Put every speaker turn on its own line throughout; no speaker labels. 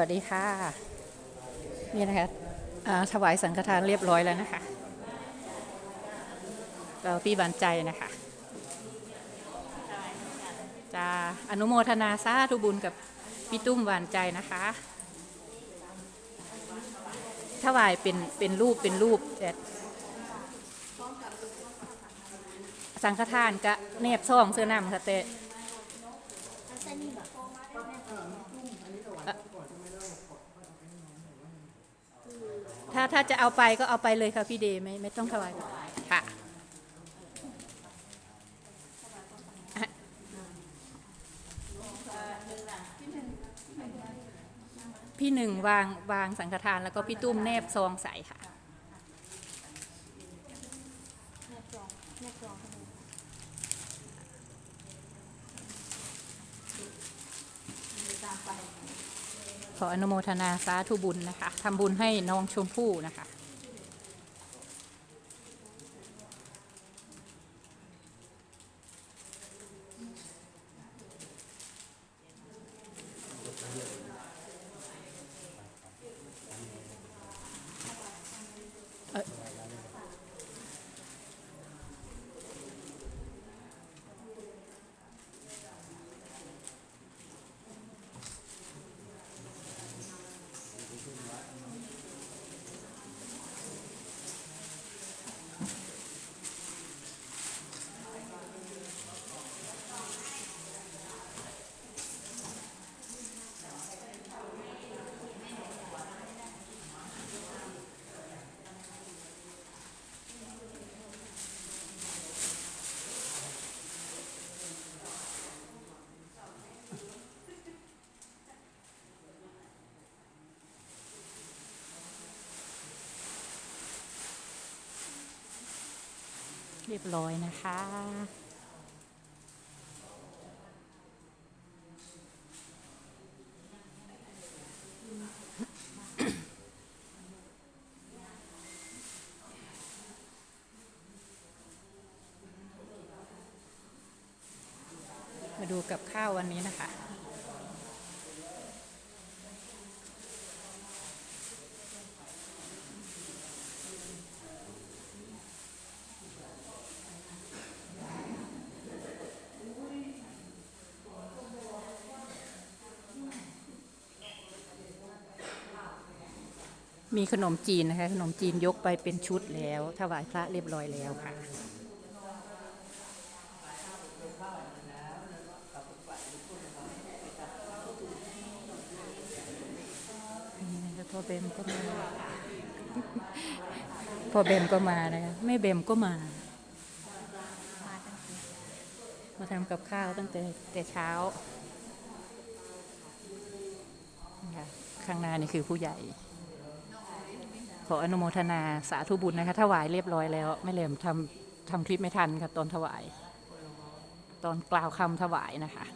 วัสดีค่ะ นี่นะคะถวายสังฆทานเรียบร้อยแล้วนะคะก็พี่บานใจนะคะจะอนุโมทนาสาธุบุญกับพี่ตุ้มหวานใจนะคะ ถวายเป็นเป็นรูปเป็นรูปแต่สังฆทานก็เนบซ่องเสื้อนำค่ะแต่ ถ้าถ้าจะเอาไปก็เอาไปเลยค่ะพี่เดย์ไม่ไม่ต้องถวายค่ะอะพี่หนึ่งวางวางสังฆทานแล้วก็พี่ตุ้มแนบซองใส่ค่ะ ขออนุโมทนาสาธุบุญนะคะทำบุญให้น้องชมพู่นะคะ เรียบร้อยนะคะ มาดูกับข้าววันนี้นะคะ มีขนมจีนนะคะ ขนมจีนยกไปเป็นชุดแล้วถวายพระเรียบร้อยแล้วค่ะนี่นะคะพ่อเบมก็มาพ่อเบมก็มานะคะแม่เบมก็มา มาทำกับข้าวตั้งแต่แต่เช้า ข้างหน้านี่คือผู้ใหญ่ ขออนุโมทนาสาธุบุญนะคะถวายเรียบร้อยแล้วไม่เหลมทำทำคลิปไม่ทันค่ะตอนถวาย ตอนกล่าวคำถวายนะคะ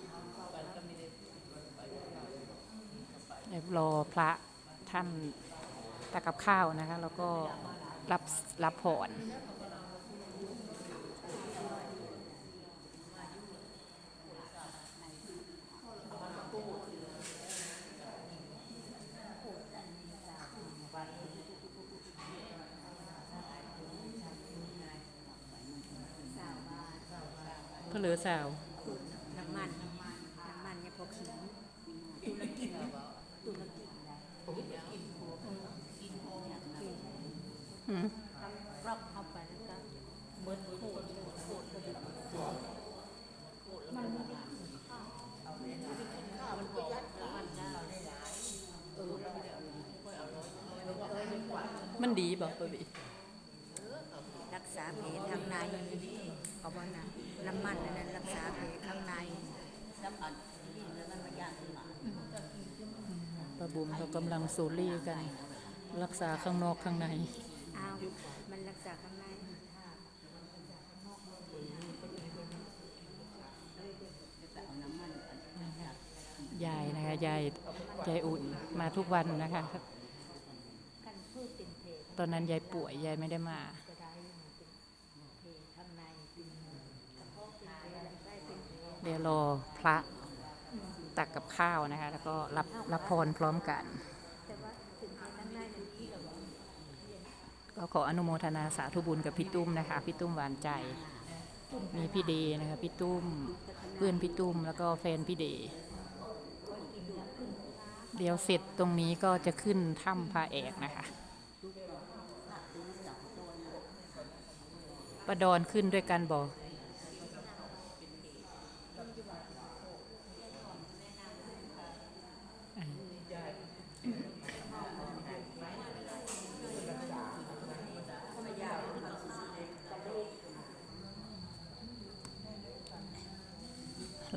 เดี๋ยวรอพระท่านตักกับข้าวนะคะ แล้วก็รับรับพร เพลือสาว
น้ำมันน้ำมันน้ำมันเนี่ยพอขิง
อืม
รอบเข้าไปแล้วก็เบิดโคตรโคตรโคตรมันไม่ได้กินข้าวข้าวมันบอกมันได้เออแล้วเดี๋ยวค่อยเอาร้อยแล้วก็เออดีกว่า
มันดีบอกปบี
รักษาแผลข้างใน เอาไว้นะน้ำมันอันนั้นรักษาแผลข้างในน้ำมันนี่แล้วมันมายากขึ้นมา
ประบุมเขากำลังสูรี่กัน รักษาข้างนอกข้างใน
อ้าวมันรักษาข้างใน
ยายนะคะยายยายอุ่นมาทุกวันนะคะ ตอนนั้นยายป่วยยายไม่ได้มา
ก็ได้เป็นเพข้างในเป็นกระเพาะเป็นเพลำไส้เป็นเพ
เดี๋ยวรอพระตักกับข้าวนะคะ แล้วก็รับรับพรพร้อมกัน ก็ขออนุโมทนาสาธุบุญกับพี่ตุ้มนะคะ พี่ตุ้มหวานใจ มีพี่เดย์นะคะพี่ตุ้มเพื่อนพี่ตุ้มแล้วก็แฟนพี่เดย์เดี๋ยวเสร็จตรงนี้ก็จะขึ้นถ้ำพระแอกนะคะประดอนขึ้นด้วยกันบอก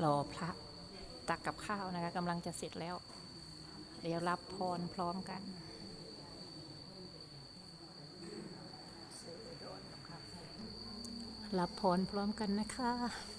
รอพระตักกับข้าวนะคะกำลังจะเสร็จแล้ว เดี๋ยวรับพรพร้อมกันรับพรพร้อมกันนะคะนะคะ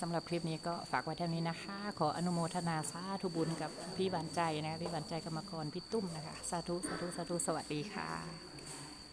สำหรับคลิปนี้ก็ฝากไว้เท่านี้นะคะ ขออนุโมทนาสาธุบุญกับพี่หวานใจนะคะพี่หวานใจกรรมกรพี่ตุ้มนะคะ สาธุสาธุสาธุสวัสดีค่ะ